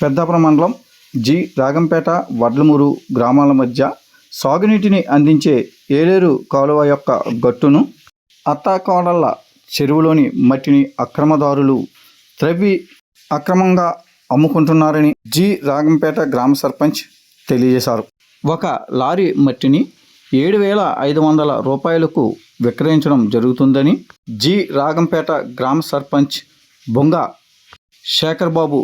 పెద్దాపురం మండలం జి. రాగంపేట వడ్లమూరు గ్రామాల మధ్య సాగునీటిని అందించే ఏలేరు కాలువ యొక్క గట్టును అత్తాకోడళ్ళ చెరువులోని మట్టిని అక్రమదారులు త్రవ్వి అక్రమంగా అమ్ముకుంటున్నారని జి. రాగంపేట గ్రామ సర్పంచ్ తెలియజేశారు. ఒక లారీ మట్టిని ఏడు వేల ఐదు వందల రూపాయలకు విక్రయించడం జరుగుతుందని జి. రాగంపేట గ్రామ సర్పంచ్ బొంగ శేఖర్ బాబు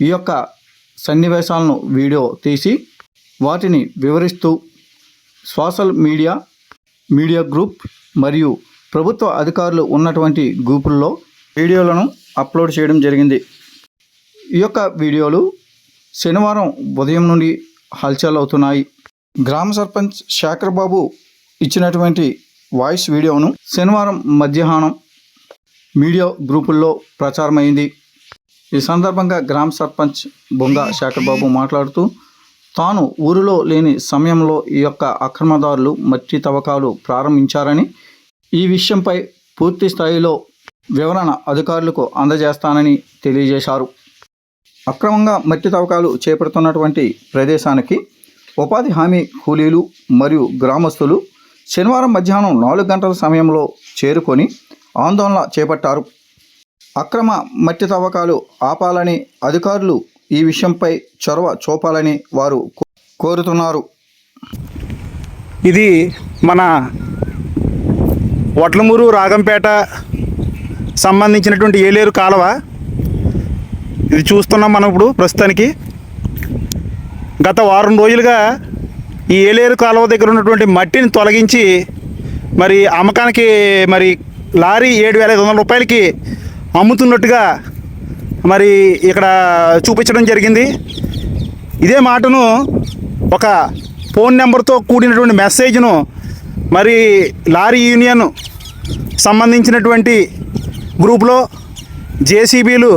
ఈ యొక్క సన్నివేశాలను వీడియో తీసి వాటిని వివరిస్తూ సోషల్ మీడియా మీడియా గ్రూప్ మరియు ప్రభుత్వ అధికారులు ఉన్నటువంటి గ్రూపుల్లో వీడియోలను అప్లోడ్ చేయడం జరిగింది. ఈ యొక్క వీడియోలు శనివారం ఉదయం నుండి హల్చల్ అవుతున్నాయి గ్రామ సర్పంచ్ శేఖర్ బాబు ఇచ్చినటువంటి వాయిస్ వీడియోను శనివారం మధ్యాహ్నం మీడియా గ్రూపుల్లో ప్రచారమైంది. ఈ సందర్భంగా గ్రామ సర్పంచ్ బొంగ శేఖర్బాబు మాట్లాడుతూ తాను ఊరిలో లేని సమయంలో ఈ యొక్క అక్రమదారులు మట్టి తవ్వకాలు ప్రారంభించారని ఈ విషయంపై పూర్తి స్థాయిలో వివరణ అధికారులకు అందజేస్తానని తెలియజేశారు. అక్రమంగా మట్టి తవ్వకాలు చేపడుతున్నటువంటి ప్రదేశానికి ఉపాధి హామీ కూలీలు మరియు గ్రామస్తులు శనివారం మధ్యాహ్నం నాలుగు గంటల సమయంలో చేరుకొని ఆందోళన చేపట్టారు. అక్రమ మట్టి తవ్వకాలు ఆపాలని అధికారులు ఈ విషయంపై చొరవ చూపాలని వారు కో- కోరుతున్నారు. ఇది మన వట్లమూరు రాగంపేట సంబంధించినటువంటి ఏలేరు కాలువ. ఇది చూస్తున్నాం మనం ఇప్పుడు ప్రస్తుతానికి. గత వారం రోజులుగా ఈ ఏలేరు కాలువ దగ్గర ఉన్నటువంటి మట్టిని తొలగించి మరి అమ్మకానికి మరి లారీ ఏడు వేల ఐదు వందల రూపాయలకి అమ్ముతున్నట్టుగా మరి ఇక్కడ చూపించడం జరిగింది. ఇదే మాటను ఒక ఫోన్ నెంబర్తో కూడినటువంటి మెసేజ్ను మరి లారీ యూనియన్ సంబంధించినటువంటి గ్రూప్లో జేసీబీలు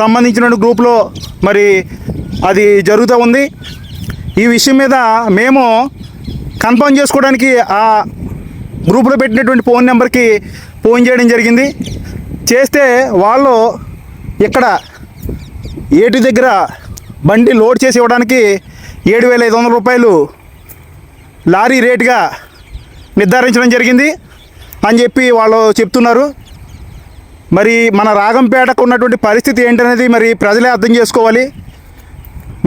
సంబంధించిన గ్రూప్లో మరి అది జరుగుతూ ఉంది. ఈ విషయం మీద మేము కన్ఫర్మ్ చేసుకోవడానికి ఆ గ్రూప్లో పెట్టినటువంటి ఫోన్ నెంబర్కి ఫోన్ చేయడం జరిగింది. చేస్తే వాళ్ళు ఇక్కడ ఏటి దగ్గర బండి లోడ్ చేసి ఇవ్వడానికి ఏడు వేల ఐదు వందల రూపాయలు లారీ రేటుగా నిర్ధారించడం జరిగింది అని చెప్పి వాళ్ళు చెప్తున్నారు. మరి మన రాగంపేటకు ఉన్నటువంటి పరిస్థితి ఏంటనేది మరి ప్రజలే అర్థం చేసుకోవాలి.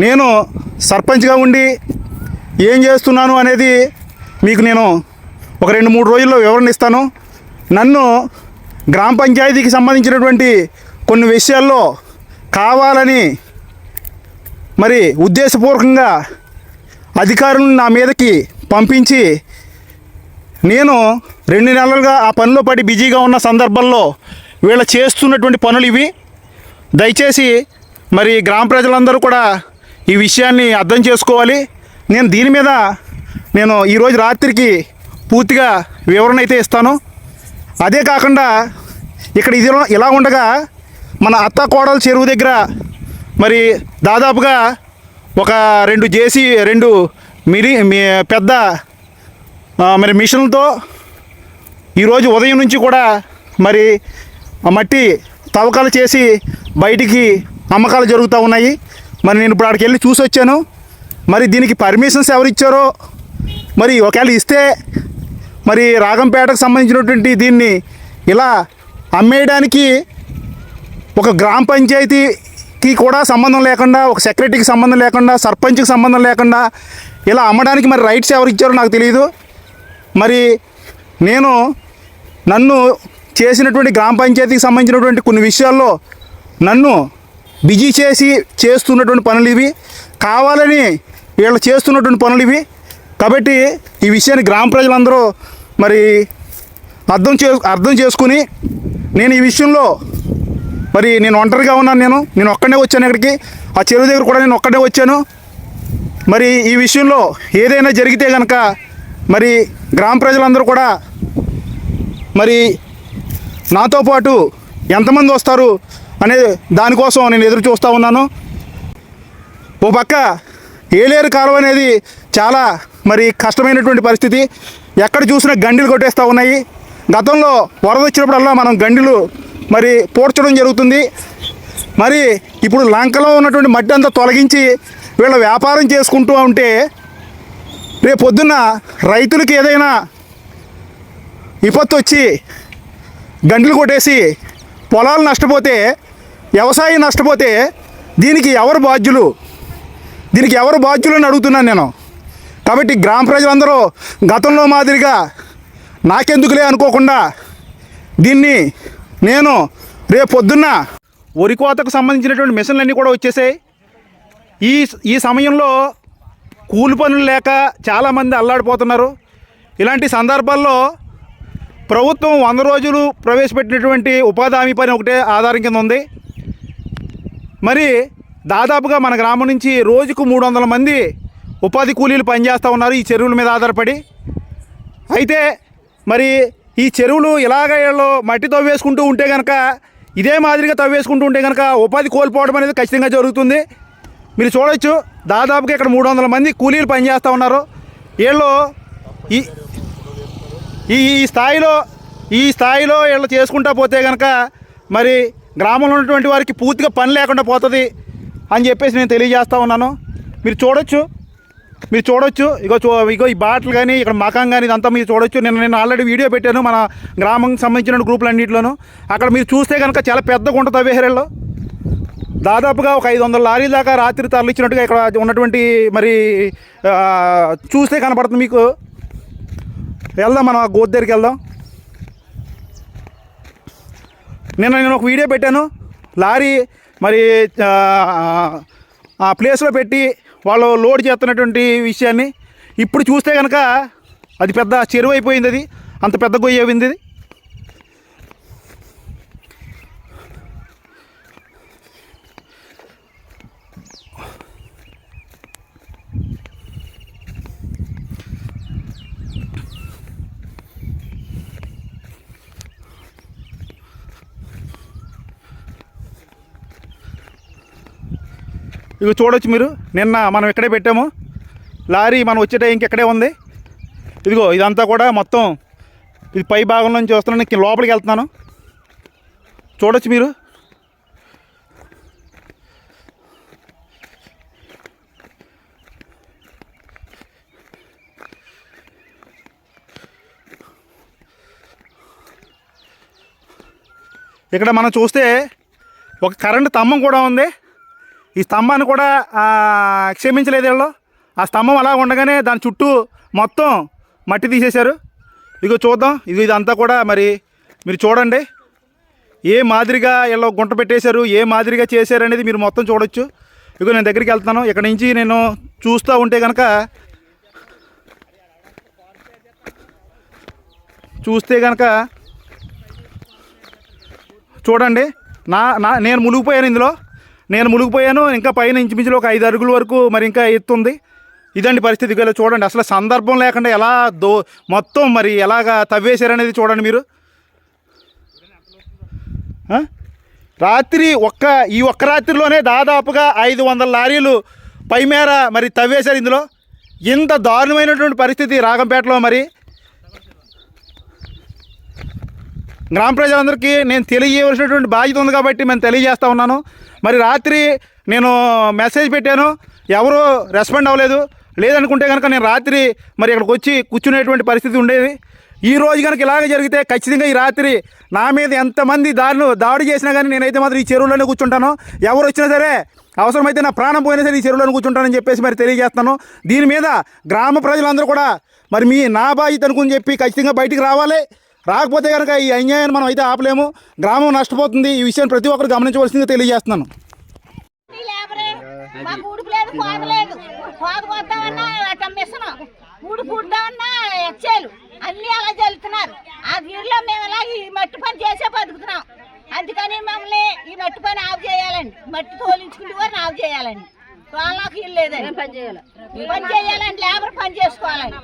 నేను సర్పంచ్గా ఉండి ఏం చేస్తున్నాను అనేది మీకు నేను ఒక రెండు మూడు రోజుల్లో వివరణ ఇస్తాను. నన్ను గ్రామ పంచాయతీకి సంబంధించినటువంటి కొన్ని విషయాల్లో కావాలని మరి ఉద్దేశపూర్వకంగా అధికారులను నా మీదకి పంపించి నేను రెండు నెలలుగా ఆ పనిలో పడి బిజీగా ఉన్న సందర్భంలో వీళ్ళ చేస్తున్నటువంటి పనులు ఇవి. దయచేసి మరి గ్రామ ప్రజలందరూ కూడా ఈ విషయాన్ని అర్థం చేసుకోవాలి. నేను దీని మీద నేను ఈరోజు రాత్రికి పూర్తిగా వివరణ అయితే ఇస్తాను. అదే కాకుండా ఇక్కడ ఇది ఇలా ఉండగా మన అత్త కోడల చెరువు దగ్గర మరి దాదాపుగా ఒక రెండు జేసీ రెండు మిరి మీ- పెద్ద మరి మిషన్లతో ఈరోజు ఉదయం నుంచి కూడా మరి ఆ మట్టి తవ్వకాలు చేసి బయటికి అమ్మకాలు జరుగుతూ ఉన్నాయి. మరి నేను ఇప్పుడు అక్కడికి వెళ్ళి చూసి వచ్చాను మరి దీనికి పర్మిషన్స్ ఎవరు ఇచ్చారో మరి ఒకవేళ ఇస్తే మరి రాగంపేటకు సంబంధించినటువంటి దీన్ని ఇలా అమ్మేయడానికి ఒక గ్రామ పంచాయతీకి కూడా సంబంధం లేకుండా ఒక సెక్రటరీకి సంబంధం లేకుండా సర్పంచ్కి సంబంధం లేకుండా ఇలా అమ్మడానికి మరి రైట్స్ ఎవరు ఇచ్చారో నాకు తెలియదు మరి నేను నన్ను చేసినటువంటి గ్రామ పంచాయతీకి సంబంధించినటువంటి కొన్ని విషయాల్లో నన్ను బిజీ చేసి చేస్తున్నటువంటి పనులు ఇవి. కావాలని వీళ్ళు చేస్తున్నటువంటి పనులు ఇవి. కాబట్టి ఈ విషయాన్ని గ్రామ ప్రజలందరూ మరి అర్థం చే అర్థం చేసుకుని నేను ఈ విషయంలో మరి నేను ఒంటరిగా ఉన్నాను నేను నేను ఒక్కడే వచ్చాను ఇక్కడికి. ఆ చెరువు దగ్గర కూడా నేను ఒక్కడే వచ్చాను. మరి ఈ విషయంలో ఏదైనా జరిగితే కనుక మరి గ్రామ ప్రజలందరూ కూడా మరి నాతో పాటు ఎంతమంది వస్తారు అనే దానికోసం నేను ఎదురు చూస్తూ ఉన్నాను. ఓ పక్క ఏలేరు కాలువ అనేది చాలా మరి కష్టమైనటువంటి పరిస్థితి. ఎక్కడ చూసినా గండిలు కొట్టేస్తూ ఉన్నాయి. గతంలో వరద వచ్చినప్పుడల్లా మనం గండిలు మరి పూడ్చడం జరుగుతుంది. మరి ఇప్పుడు లంకలో ఉన్నటువంటి మట్టి అంతా తొలగించి వీళ్ళ వ్యాపారం చేసుకుంటూ ఉంటే రేపు పొద్దున్న రైతులకి ఏదైనా విపత్తు వచ్చి గంటలు కొట్టేసి పొలాలు నష్టపోతే వ్యవసాయం నష్టపోతే దీనికి ఎవరు బాధ్యులు? దీనికి ఎవరు బాధ్యులు అని అడుగుతున్నాను నేను. కాబట్టి గ్రామ ప్రజలందరూ గతంలో మాదిరిగా నాకెందుకులే అనుకోకుండా దీన్ని నేను రేపు పొద్దున్న వరి కోతకు సంబంధించినటువంటి మిషన్లన్నీ కూడా వచ్చేసాయి. ఈ ఈ సమయంలో కూలి పనులు లేక చాలామంది అల్లాడిపోతున్నారు. ఇలాంటి సందర్భాల్లో ప్రభుత్వం వంద రోజులు ప్రవేశపెట్టినటువంటి ఉపాధి హామీ పని ఒకటే ఆధారం కింద ఉంది. మరి దాదాపుగా మన గ్రామం నుంచి రోజుకు మూడు వందల మంది ఉపాధి కూలీలు పనిచేస్తూ ఉన్నారు ఈ చెరువుల మీద ఆధారపడి. అయితే మరి ఈ చెరువులు ఇలాగ వీళ్ళు మట్టి తవ్వేసుకుంటూ ఉంటే కనుక ఇదే మాదిరిగా తవ్వేసుకుంటూ ఉంటే కనుక ఉపాధి కోల్పోవడం అనేది ఖచ్చితంగా జరుగుతుంది. మీరు చూడొచ్చు దాదాపుగా ఇక్కడ మూడు వందల మంది కూలీలు పనిచేస్తూ ఉన్నారు. వీళ్ళు ఈ ఈ ఈ స్థాయిలో ఈ స్థాయిలో వీళ్ళు చేసుకుంటా పోతే కనుక మరి గ్రామంలో ఉన్నటువంటి వారికి పూర్తిగా పని లేకుండా పోతుంది అని చెప్పేసి నేను తెలియజేస్తూ ఉన్నాను. మీరు చూడొచ్చు మీరు చూడొచ్చు. ఇగో చూ ఇగో ఈ బాటలు కానీ ఇక్కడ మకాం కానీ ఇదంతా మీరు చూడొచ్చు. నేను నేను ఆల్రెడీ వీడియో పెట్టాను మన గ్రామంకి సంబంధించిన గ్రూపులు అన్నింటిలోనూ అక్కడ మీరు చూస్తే కనుక చాలా పెద్దగా ఉంటుంది తవ్వేహరేళ్ళు దాదాపుగా ఒక ఐదు వందల లారీల దాకా రాత్రి తరలిచ్చినట్టుగా ఇక్కడ ఉన్నటువంటి మరి చూస్తే కనపడుతుంది మీకు. వెళ్దాం మనం ఆ దగ్గరికి వెళ్దాం. నిన్న నేను ఒక వీడియో పెట్టాను. లారీ మరి ఆ ప్లేస్లో పెట్టి వాళ్ళు లోడ్ చేస్తున్నటువంటి విషయాన్ని ఇప్పుడు చూస్తే కనుక అది పెద్ద చెరువు అయిపోయింది అది. అంత పెద్ద గొయ్యి అయింది ఇవి చూడవచ్చు చూడొచ్చు మీరు. నిన్న మనం ఇక్కడే పెట్టాము. లారీ మనం వచ్చే టైంకి ఇక్కడే ఉంది. ఇదిగో ఇదంతా కూడా మొత్తం ఇది పై భాగం నుంచి వస్తున్నాను. లోపలికి వెళ్తున్నాను. చూడొచ్చు మీరు. ఇక్కడ మనం చూస్తే ఒక కరెంటు స్తంభం కూడా ఉంది. ఈ స్తంభాన్ని కూడా క్షమించలేదు వీళ్ళు. ఆ స్తంభం అలా ఉండగానే దాని చుట్టూ మొత్తం మట్టి తీసేశారు. ఇదిగో చూద్దాం. ఇది ఇదంతా కూడా మరి మీరు చూడండి. ఏ మాదిరిగా వీళ్ళు గుంట పెట్టేశారు ఏ మాదిరిగా చేశారు అనేది మీరు మొత్తం చూడొచ్చు. ఇదిగో నేను దగ్గరికి వెళ్తున్నాను. ఇక్కడ నుంచి నేను చూస్తూ ఉంటే కనుక చూస్తే కనుక చూడండి. నా నా నేను మునిగిపోయాను ఇందులో. నేను మునిగిపోయాను ఇంకా పైన ఇంచుమించులో ఒక ఐదు అరుగుల వరకు మరి ఇంకా ఎత్తుంది. ఇదండి పరిస్థితి ఇలా చూడండి అసలు సందర్భం లేకుండా ఎలా దో మొత్తం మరి ఎలాగా తవ్వేశారనేది చూడండి మీరు. రాత్రి ఒక్క ఈ ఒక్క రాత్రిలోనే దాదాపుగా ఐదు వందల లారీలు పైమేర మరి తవ్వేశారు ఇందులో. ఇంత దారుణమైనటువంటి పరిస్థితి రాగంపేటలో మరి. గ్రామ ప్రజలందరికీ నేను తెలియవలసినటువంటి బాధ్యత ఉంది కాబట్టి మేము తెలియజేస్తూ ఉన్నాను. మరి రాత్రి నేను మెసేజ్ పెట్టాను ఎవరు రెస్పాండ్ అవ్వలేదు. లేదనుకుంటే కనుక నేను రాత్రి మరి ఇక్కడికి వచ్చి కూర్చునేటువంటి పరిస్థితి ఉండేది. ఈ రోజు కనుక ఇలాగ జరిగితే ఖచ్చితంగా ఈ రాత్రి నా మీద ఎంతమంది దారులు దాడి చేసినా కానీ నేనైతే మాత్రం ఈ చెరువులోనే కూర్చుంటాను. ఎవరు వచ్చినా సరే అవసరమైతే నా ప్రాణం పోయినా సరే ఈ చెరువులోనే కూర్చుంటానని చెప్పేసి మరి తెలియజేస్తాను. దీని మీద గ్రామ ప్రజలందరూ కూడా మరి మీ నా బాధ్యత అనుకుని చెప్పి ఖచ్చితంగా బయటికి రావాలి. రాకపోతే కనుక ఈ అన్యాయాన్ని మనం అయితే ఆపలేము. గ్రామం నష్టపోతుంది. ఈ విషయాన్ని ప్రతి ఒక్కరు గమనించవలసింది తెలియజేస్తున్నాను. ఈ మాకు లేదు లేదు. అన్ని అలా జల్లుతున్నారు. ఆ వీరిలో మేము ఇలా ఈ మట్టి పని చేసే బతుకుతున్నాం. అందుకని మమ్మల్ని ఈ మట్టి పని ఆఫ్ చేయాలండి. మట్టి తోలించుకుంటే వారిని ఆఫ్ చేయాలండి. వాళ్ళకి ఇల్లు లేదండి. పని చేయాలి పని చేయాలండి. లేబర్ పని చేసుకోవాలండి.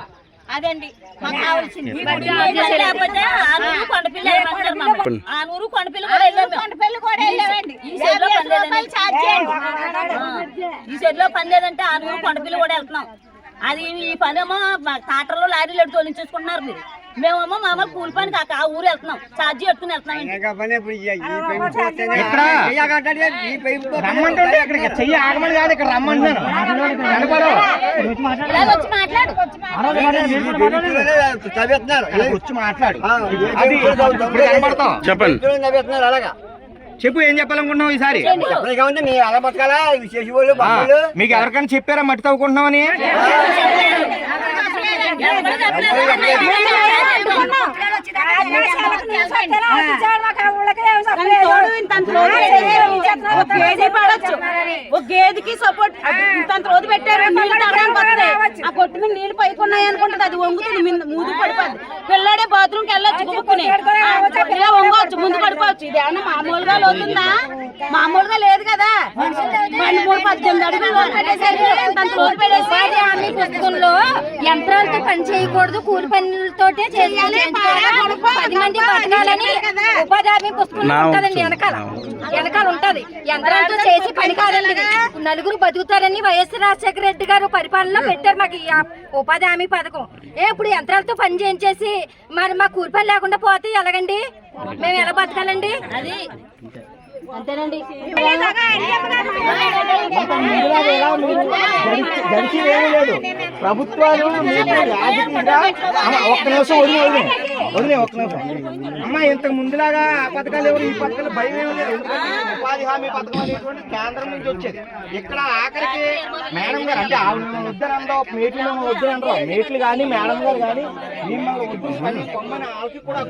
అదండి. మాకు కావాల్సింది. లేకపోతే ఆనూరు కొండపిల్ల వెళ్ళమంటారు మమ్మల్ని. ఆనూరు కొండపిల్ల కూడా వెళ్ళాం మేము. కొండపల్లి కూడా వెళ్ళామండి. ఈ సైడ్లో యాభై పని రూపాయలు ఛార్జ్ చేయండి. ఆ, ఈ సైడ్లో ఆనూరు కొండపిల్ల కూడా వెళ్తున్నాం. అది ఈ పనేమో ట్రాక్టర్లో లారీలు ఎడు తోలించేసుకుంటున్నారు మీరు. మేమేమో మామూలు కూలి పని కాక ఆ ఊరు వెళ్తున్నాం ఛార్జీ పెట్టుకుని వెళ్తున్నాం రమ్మంటుంటే ఇక్కడికి చెయ్యి ఆగమని కాదు ఇక్కడ రమ్మంటున్నాను కనపడవు ఇలా వచ్చి మాట్లాడు వచ్చి మాట్లాడు అది ఇప్పుడు కనపడతాం చెప్పండి చెప్పు ఏం చెప్పాలనుకుంటున్నావు ఈసారి మీకు ఎవరికైనా చెప్పారా మట్టి తవ్వుకుంటున్నామని ఒక గేదెకి సపోర్ట్ ఇంత రోజు పెట్టారు. ఆ కొట్టు మీద నీళ్ళు అనుకుంటుంది. అది వంగుతుంది మింద- పడిపోద్ది. పిల్లడే బాత్రూమ్కి వెళ్ళొచ్చు ఇలా వంగవచ్చు ముందు పడిపోవచ్చు. ఇది ఏమన్నా మామూలుగా లోతుందా? మామూలుగా లేదు కదా. బండి మూడు పద్దెనిమిది అడుగులు పుస్తకంలో యంత్రాలతో పని చేయకూడదు. కూలి పనులతోటే చేయాలి పది మంది బతకాలని ఉపాధి హామీ ఉంటదండి. వెనకాల. వెనకాల ఉంటది. యంత్రాలతో చేసి పని కాదండి. నలుగురు బతుకుతారని వైఎస్ రాజశేఖర రెడ్డి గారు పరిపాలనలో పెట్టారు. మాకు ఈ ఉపాధి హామీ పథకం ఏ ఇప్పుడు యంత్రాలతో పని చేయించేసి మరి మా కూలి పని లేకుండా పోతే ఎలాగండి మేము ఎలా బతకాలండి అది అంతేనండి ప్రభుత్వాలు ఒక్క నిమిషం వదిలే అమ్మా ఇంతకు ముందులాగా ఆ పథకాలు ఎవరు? ఈ పథకాలు భయం ఏమి లేదు. ఎందుకంటే ఉపాధి హామీ పథకం అనేటువంటి కేంద్రం నుంచి వచ్చేది. ఇక్కడ ఆఖరికి మేడం గారు అంటే ఆవిడ వద్దనందో మేట్లు వద్దనంటారు మేట్లు కానీ మేడం గారు కానీ మిమ్మల్ని వద్దు అని కూడా